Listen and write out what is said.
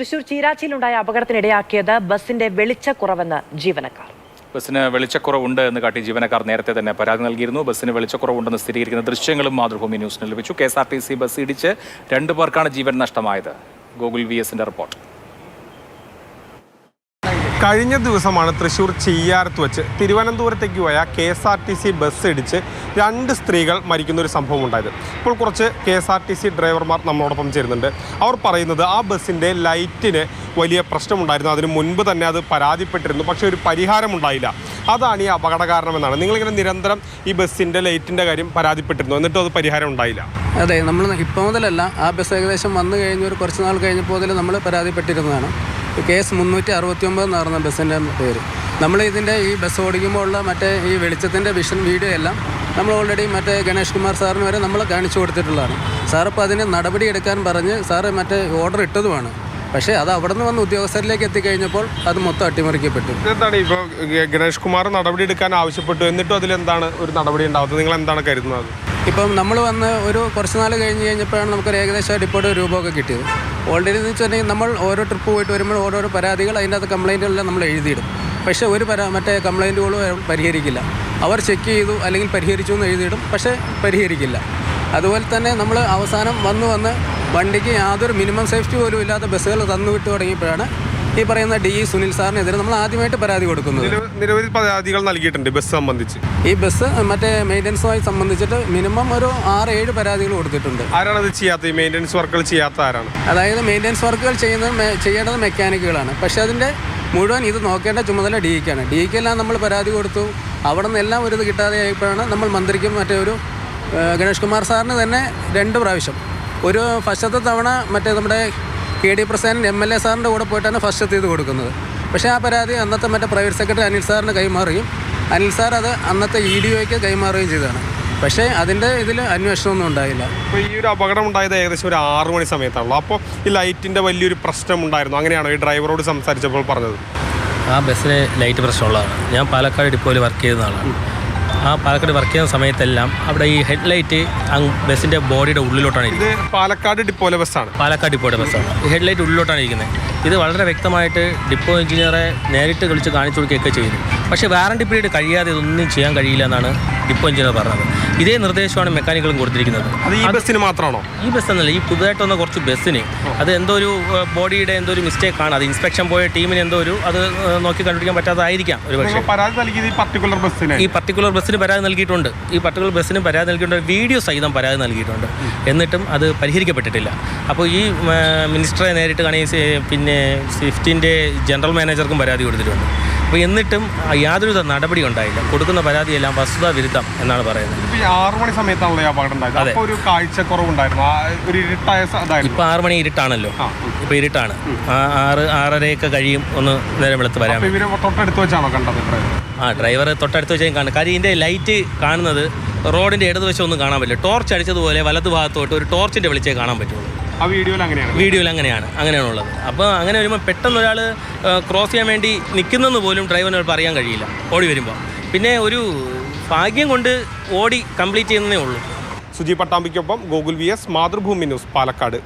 തൃശൂർ ചീരാച്ചിയിലുണ്ടായ അപകടത്തിനിടയാക്കിയത് ബസിന്റെ വെളിച്ചക്കുറവെന്ന് ജീവനക്കാർ. ബസ്സിന് വെളിച്ചക്കുറവുണ്ട് എന്ന് കാട്ടി ജീവനക്കാർ നേരത്തെ തന്നെ പരാതി നൽകിയിരുന്നു. ബസ്സിന് വെളിച്ചക്കുറവുണ്ടെന്ന് സ്ഥിരീകരിക്കുന്ന ദൃശ്യങ്ങളും മാതൃഭൂമി ന്യൂസിന് ലഭിച്ചു. കെ ബസ് ഇടിച്ച് രണ്ടു പേർക്കാണ് ജീവൻ നഷ്ടമായത്. ഗൂഗിൾ വി എസിന്റെ റിപ്പോർട്ട്. കഴിഞ്ഞ ദിവസമാണ് തൃശൂർ ചെയ്യാരത്ത് വെച്ച് തിരുവനന്തപുരത്തേക്ക് പോയ K S R T C bus ഇടിച്ച് രണ്ട് സ്ത്രീകൾ മരിക്കുന്ന ഒരു സംഭവം ഉണ്ടായത്. ഇപ്പോൾ കുറച്ച് K S R T C ഡ്രൈവർമാർ നമ്മളോടൊപ്പം ചേരുന്നുണ്ട്. അവർ പറയുന്നത് ആ ബസ്സിന്റെ ലൈറ്റിന് വലിയ പ്രശ്നമുണ്ടായിരുന്നു. അതിന് മുൻപ് തന്നെ അത് പരാതിപ്പെട്ടിരുന്നു. പക്ഷേ ഒരു പരിഹാരമുണ്ടായില്ല അതാണ് ഈ അപകട കാരണമെന്നാണ്. നിങ്ങളിങ്ങനെ നിരന്തരം ഈ ബസ്സിന്റെ ലൈറ്റിന്റെ കാര്യം പരാതിപ്പെട്ടിരുന്നു? എന്നിട്ടും അത് പരിഹാരം ഉണ്ടായില്ല. അതെ നമ്മൾ ഇപ്പോൾ മുതലല്ല ആ ബസ് ഏകദേശം വന്നു കഴിഞ്ഞ ഒരു കുറച്ച് നാൾ കഴിഞ്ഞപ്പോൾ മുതൽ നമ്മൾ പരാതിപ്പെട്ടിരുന്നതാണ്. കേസ് മുന്നൂറ്റി അറുപത്തി ഒമ്പത് എന്ന് പറയുന്ന ബസ്സിന്റെ പേര്. നമ്മൾ ഇതിന്റെ ഈ ബസ് ഓടിക്കുമ്പോൾ ഉള്ള മറ്റേ ഈ വെളിച്ചത്തിന്റെ വിഷൻ വീഡിയോ എല്ലാം നമ്മൾ ഓൾറെഡി മറ്റേ ഗണേഷ് കുമാർ സാറിന് വരെ നമ്മൾ കാണിച്ചു കൊടുത്തിട്ടുള്ളതാണ്. സാർ ഇപ്പോൾ അതിന് നടപടി എടുക്കാൻ പറഞ്ഞ് സാറ് മറ്റേ ഓർഡർ ഇട്ടതുമാണ്. പക്ഷേ അത് അവിടെ നിന്ന് വന്ന് ഉദ്യോഗസ്ഥരിലേക്ക് എത്തിക്കഴിഞ്ഞപ്പോൾ അത് മൊത്തം അട്ടിമറിക്കപ്പെട്ടു. എന്താണ് ഇപ്പോൾ ഗണേഷ് കുമാർ നടപടി എടുക്കാൻ ആവശ്യപ്പെട്ടു. എന്നിട്ടും അതിലെന്താണ് ഒരു നടപടി ഉണ്ടാവുന്നത് നിങ്ങൾ എന്താണ് കരുതുന്നത്? ഇപ്പം നമ്മൾ വന്ന് ഒരു കുറച്ച് നാൾ കഴിഞ്ഞ് കഴിഞ്ഞപ്പോഴാണ് നമുക്കൊരു ഏകദേശം ഡിപ്പോട്ട് രൂപമൊക്കെ കിട്ടിയത്. ഓൾറെഡി എന്ന് വെച്ചിട്ടുണ്ടെങ്കിൽ നമ്മൾ ഓരോ ട്രിപ്പ് പോയിട്ട് വരുമ്പോൾ ഓരോരോ പരാതികൾ അതിന്റെ അകത്ത് കംപ്ലൈന്റുകളെല്ലാം നമ്മൾ എഴുതിയിടും. പക്ഷേ ഒരു പരാ മറ്റേ കംപ്ലൈന്റുകളും പരിഹരിക്കില്ല. അവർ ചെക്ക് ചെയ്തു അല്ലെങ്കിൽ പരിഹരിച്ചു എന്ന് എഴുതിയിടും പക്ഷേ പരിഹരിക്കില്ല. അതുപോലെ തന്നെ നമ്മൾ അവസാനം വന്ന് വന്ന് വണ്ടിക്ക് യാതൊരു മിനിമം സേഫ്റ്റി പോലും ഇല്ലാത്ത ബസ്സുകൾ തന്നു വിട്ടു തുടങ്ങിയപ്പോഴാണ് ഈ പറയുന്ന ഡി ഇ സുനിൽ സാറിനെതിരെ നമ്മൾ ആദ്യമായിട്ട് പരാതി കൊടുക്കുന്നത്. നിരവ- നിരവധി പരാതികൾ നൽകിയിട്ടുണ്ട് ബസ് സംബന്ധിച്ച്. ഈ ബസ് മറ്റേ മെയിന്റനൻസുമായി സംബന്ധിച്ചിട്ട് മിനിമം ഒരു ആറ് ഏഴ് പരാതികൾ കൊടുത്തിട്ടുണ്ട്. ആരാണ് അത് ഈ മെയിന്റനൻസ് വർക്കുകൾ ചെയ്യാത്ത ആരാണ്? അതായത് മെയിന്റനൻസ് വർക്കുകൾ ചെയ്യുന്ന ചെയ്യേണ്ടത് മെക്കാനിക്കുകളാണ്. പക്ഷേ അതിന്റെ മുഴുവൻ ഇത് നോക്കേണ്ട ചുമതല ഡി ഇക്കാണ് ഡി ഇക്കെല്ലാം നമ്മൾ പരാതി കൊടുത്തു. അവിടെ നിന്നെല്ലാം ഒരു ഇത് കിട്ടാതെ ആയപ്പോഴാണ് നമ്മൾ മന്ത്രിക്കും മറ്റേ ഒരു ഗണേഷ് കുമാർ സാറിന് തന്നെ രണ്ട് പ്രാവശ്യം. ഒരു ഫസ്റ്റത്തെ തവണ മറ്റേ നമ്മുടെ K D Prasadan M L A സാറിന്റെ കൂടെ പോയിട്ടാണ് ഫസ്റ്റ് ഇത് കൊടുക്കുന്നത്. പക്ഷേ ആ പരാതി അന്നത്തെ മറ്റേ പ്രൈവറ്റ് സെക്രട്ടറി അനിൽ സാറിന് കൈമാറുകയും അനിൽ സാർ അത് അന്നത്തെ ഇ ഡി ഒക്കെ കൈമാറുകയും ചെയ്തതാണ്. പക്ഷേ അതിന്റെ ഇതിൽ അന്വേഷണമൊന്നും ഉണ്ടായില്ല. അപ്പോൾ ഈ ഒരു അപകടം ഉണ്ടായത് ഏകദേശം ഒരു ആറു മണി സമയത്താണല്ലോ. അപ്പോൾ ഈ ലൈറ്റിന്റെ വലിയൊരു പ്രശ്നം ഉണ്ടായിരുന്നു അങ്ങനെയാണോ? ഈ ഡ്രൈവറോട് സംസാരിച്ചപ്പോൾ പറഞ്ഞത്. ആ ബസ്സിന് ലൈറ്റ് പ്രശ്നമുള്ളതാണ്. ഞാൻ പാലക്കാട് ഡിപ്പോയിൽ വർക്ക് ചെയ്യുന്ന ആളാണ്. ആ പാലക്കാട് വർക്ക് ചെയ്യുന്ന സമയത്തെല്ലാം അവിടെ ഈ ഹെഡ് ലൈറ്റ് ബസ്സിന്റെ ബോഡിയുടെ ഉള്ളിലോട്ടാണ് ഇരിക്കുന്നത്. പാലക്കാട് ഡിപ്പോലെ ബസ്സാണ്. പാലക്കാട് ഡിപ്പോയുടെ ബസ്സാണ്. ഹെഡ് ലൈറ്റ് ഉള്ളിലോട്ടാണ് ഇരിക്കുന്നത്. ഇത് വളരെ വ്യക്തമായിട്ട് ഡിപ്പോ എഞ്ചിനീയറെ നേരിട്ട് വിളിച്ച് കാണിച്ചു കൊടുക്കുകയൊക്കെ ചെയ്തു. പക്ഷേ വാറണ്ടി പീരീഡ് കഴിയാതെ ഇതൊന്നും ചെയ്യാൻ കഴിയില്ല എന്നാണ് ഡിപ്പോ എഞ്ചിനീയർ പറഞ്ഞത്. ഇതേ നിർദ്ദേശമാണ് മെക്കാനിക്കലും കൊടുത്തിരിക്കുന്നത്. അത് ഈ ബസ്സിന് മാത്രമാണോ? ഈ ബസ് എന്നല്ല ഈ പുതുതായിട്ട് വന്ന കുറച്ച് ബസ്സിന്. അത് എന്തോ ഒരു ബോഡിയുടെ എന്തോ ഒരു മിസ്റ്റേക്ക് ആണ് അത് ഇൻസ്പെക്ഷൻ പോയ ടീമിന് എന്തോ ഒരു അത് നോക്കി കണ്ടുപിടിക്കാൻ പറ്റാതായിരിക്കാം ഒരു പക്ഷേ. പരാതി നൽകിയത് ഈ പർട്ടിക്കുലർ ബസ്സിന്. ഈ പർട്ടിക്കുലർ ബസ്സിന് പരാതി നൽകിയിട്ടുണ്ട്. ഈ പർട്ടിക്കുലർ ബസ്സിന് പരാതി നൽകിയിട്ടുണ്ട്. വീഡിയോ സഹിതം പരാതി നൽകിയിട്ടുണ്ട്. എന്നിട്ടും അത് പരിഹരിക്കപ്പെട്ടിട്ടില്ല. അപ്പോൾ ഈ മിനിസ്റ്ററെ നേരിട്ട് കാണി പിന്നെ സ്വിഫ്റ്റിന്റെ ജനറൽ മാനേജർക്കും പരാതി കൊടുത്തിട്ടുണ്ട്. അപ്പോൾ എന്നിട്ടും യാതൊരു നടപടി ഉണ്ടായില്ല. കൊടുക്കുന്ന പരാതിയെല്ലാം വസ്തുതാ വിരുദ്ധം എന്നാണ് പറയുന്നത്. ആറു മണി സമയത്താണല്ലോ അപകടം ഉണ്ടായത്. ഒരു കാഴ്ചക്കുറവുണ്ടായിരുന്നു. ഒരു ഇരുട്ടായ ഇപ്പോൾ ആറ് മണി ഇരുട്ടാണല്ലോ. ഇപ്പോൾ ഇരുട്ടാണ്. ആ ആറ് ആറരയൊക്കെ കഴിയും ഒന്ന് നേരം വെളുത്ത് വരാം തൊട്ടടുത്ത് വെച്ചാണോ കണ്ടത് ആ ഡ്രൈവർ തൊട്ടടുത്ത് വെച്ചാൽ കാണും കാര്യം ഇതിന്റെ ലൈറ്റ് കാണുന്നത് റോഡിന്റെ ഇടതുവശം ഒന്നും കാണാൻ പറ്റില്ല. ടോർച്ച് അടിച്ചതുപോലെ വലത് ഭാഗത്തോട്ട് ഒരു ടോർച്ചിന്റെ വെളിച്ചേ കാണാൻ പറ്റുള്ളൂ. വീഡിയോയിൽ അങ്ങനെയാണ്. വീഡിയോയിൽ അങ്ങനെയാണ്. അങ്ങനെയാണുള്ളത് അപ്പോൾ അങ്ങനെ വരുമ്പോൾ പെട്ടെന്ന് ഒരാൾ ക്രോസ് ചെയ്യാൻ വേണ്ടി നിൽക്കുന്നെന്ന് പോലും ഡ്രൈവറിന് അറിയാൻ കഴിയില്ല. ഓടി വരുമ്പോൾ. പിന്നെ ഒരു ഭാഗ്യം കൊണ്ട് ഓടി കംപ്ലീറ്റ് ചെയ്യുന്നതേ ഉള്ളൂ. Suji പട്ടാമ്പിക്കൊപ്പം Gokul V S Mathrubhumi news Palakkad.